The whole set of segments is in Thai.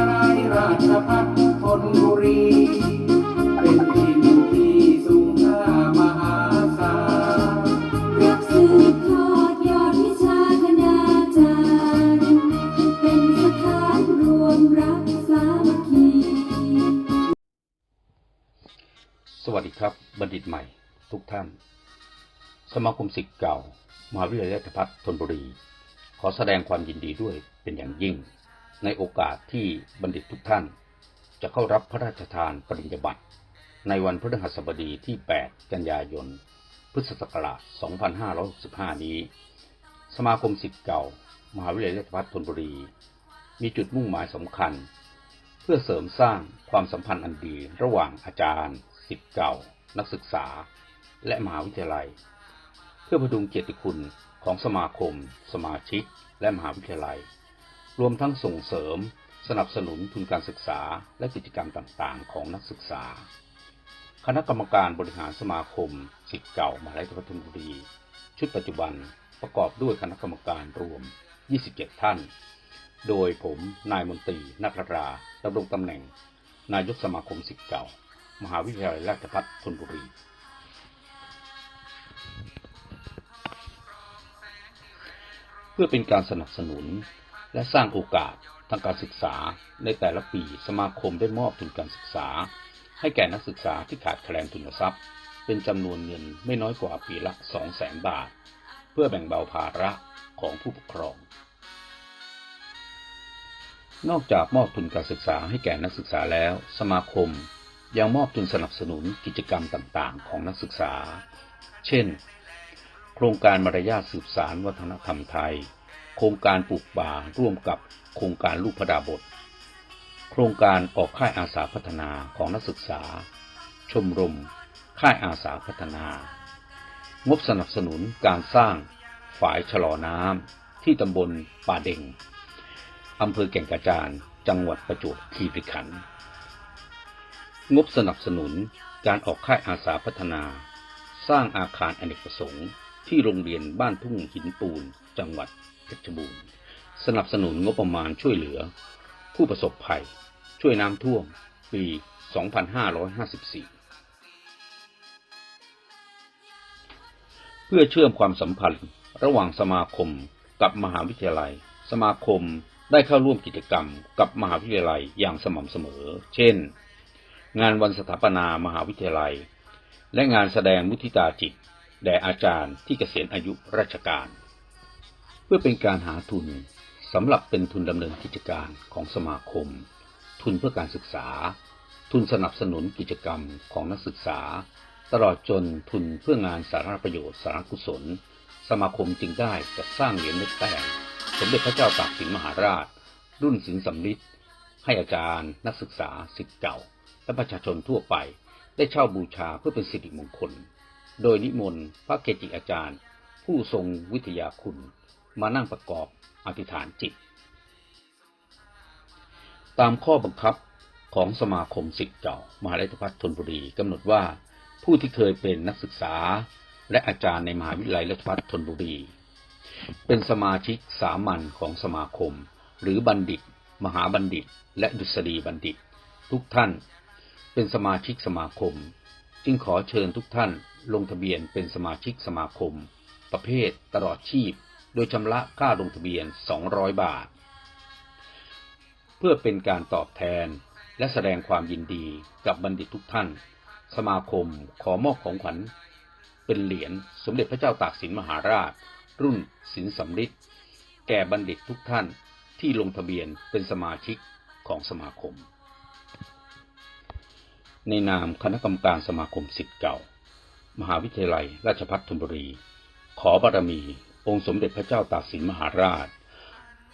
าลัยราชภัฏธนบุรี เป็นถิ่นที่สูงค่ามหาศาลรับสืบทอดยอดวิชาคณาจารย์ เป็นสถานรวมรักสามัคคี สวัสดีครับ บัณฑิตใหม่ ทุกท่าน สมาคมศิษย์เก่า มหาวิทยาลัยราชภัฏธนบุรี ขอแสดงความยินดีด้วยเป็นอย่างยิ่ง ในโอกาสที่บัณฑิตทุกท่าน จะเข้ารับพระราชทานปริญญาบัตรในวันพฤหัสบดีที่ 8 กันยายน พุทธศักราช 2565 นี้ สมาคมศิษย์เก่า มหาวิทยาลัยราชภัฏธนบุรี มีจุดมุ่งหมายสำคัญ เพื่อเสริมสร้างความสัมพันธ์อันดีระหว่างอาจารย์ศิษย์เก่า นักศึกษา และมหาวิทยาลัย เพื่อพดุงเกียรติคุณของสมาคม สมาชิก และมหาวิทยาลัย รวมทั้งส่งเสริม สนับสนุนทุนการศึกษาและกิจกรรมต่างๆ ของนักศึกษา คณะกรรมการบริหารสมาคมศิษย์เก่ามหาวิทยาลัยธนบุรี ชุดปัจจุบันประกอบด้วยคณะกรรมการรวม 27 ท่าน โดยผมนายมนตรีนักราดำรงตำแหน่ง นายกสมาคมศิษย์เก่า มหาวิทยาลัยราชภัฏธนบุรีเพื่อเป็นการสนับสนุน และสร้างโอกาสทางการศึกษา ในแต่ละปีสมาคมได้มอบทุนการศึกษา ให้แก่นักศึกษาที่ขาดแคลนทุนทรัพย์ เป็นจำนวนเงินไม่น้อยกว่าปีละ 200,000 บาท เพื่อแบ่งเบาภาระของผู้ปกครอง นอกจากมอบทุนการศึกษาให้แก่นักศึกษาแล้ว สมาคมยังมอบทุนสนับสนุนกิจกรรมต่างๆ ของนักศึกษา เช่น โครงการมารยาทสืบสารวัฒนธรรมไทย โครงการปลูกป่าร่วมกับโครงการลูกพระดาบท โครงการออกค่ายอาสาพัฒนาของนักศึกษา ชมรม ค่ายอาสาพัฒนา งบสนับสนุนการสร้างฝายชะลอน้ำที่ตำบลป่าเด็งอำเภอแก่งกระจานจังหวัดประจวบคีรีขันธ์งบสนับสนุนการออกค่ายอาสาพัฒนา สร้างอาคารอเนกประสงค์ ที่โรงเรียนบ้านทุ่งหินปูน จังหวัดเพชรบูรณ์ สนับสนุนงบประมาณช่วยเหลือ ผู้ประสบภัย ช่วยน้ำท่วม ปี 2554 เพื่อเชื่อมความสัมพันธ์ระหว่างสมาคมกับมหาวิทยาลัย สมาคมได้เข้าร่วมกิจกรรมกับมหาวิทยาลัยอย่างสม่ำเสมอ เช่น งานวันสถาปนามหาวิทยาลัย และงานแสดงมุทิตาจิต แด่อาจารย์ที่เกษียณอายุราชการ เพื่อเป็นการหาทุนสำหรับเป็นทุนดำเนินกิจการของสมาคม ทุนเพื่อการศึกษา ทุนสนับสนุนกิจกรรมของนักศึกษา ตลอดจนทุนเพื่องานสาธารณประโยชน์สาธารณกุศล สมาคมจึงได้จัดสร้างเหรียญเล็กแต่งสมเด็จพระเจ้าตากสินมหาราช รุ่นสินสำลิดให้อาจารย์ นักศึกษาสิทธิ์เก่า และประชาชนทั่วไป ได้เช่าบูชาเพื่อเป็นสิริมงคล โดยนิมนต์พระเกจิอาจารย์ ผู้ทรงวิทยาคุณ มานั่งประกอบอธิษฐานจิต ตามข้อบังคับของสมาคมศิษย์เก่ามหาวิทยาลัยพัฒนธนบุรีกำหนดว่าผู้ที่เคยเป็นนักศึกษาและอาจารย์ในมหาวิทยาลัยราชภัฏธนบุรี เป็นสมาชิกสามัญของสมาคม หรือบัณฑิต มหาบัณฑิต และดุษฎีบัณฑิต ทุกท่าน เป็นสมาชิกสมาคม จึงขอเชิญทุกท่านลงทะเบียนเป็นสมาชิกสมาคม ประเภทตลอดชีพ โดยชำระค่าลงทะเบียน 200 บาท เพื่อเป็นการตอบแทนและแสดงความยินดีกับบัณฑิตทุกท่าน สมาคมขอมอบของขวัญ เป็นเหรียญสมเด็จพระเจ้าตากสินมหาราช รุ่นสินสำริดแก่บัณฑิตทุกท่านที่ลงทะเบียนเป็นสมาชิกของสมาคม ในนามคณะกรรมการสมาคมสิทธิ์เก่า มหาวิทยาลัย ราชภัฏธนบุรี ขอบารมี องค์สมเด็จพระเจ้าตากสินมหาราช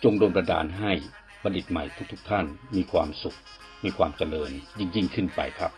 จงโดลบันดาลให้บัณฑิตใหม่ทุกๆทท่านมีความสุข มีความเจริญยิ่งยิ่งขึ้นไปครับ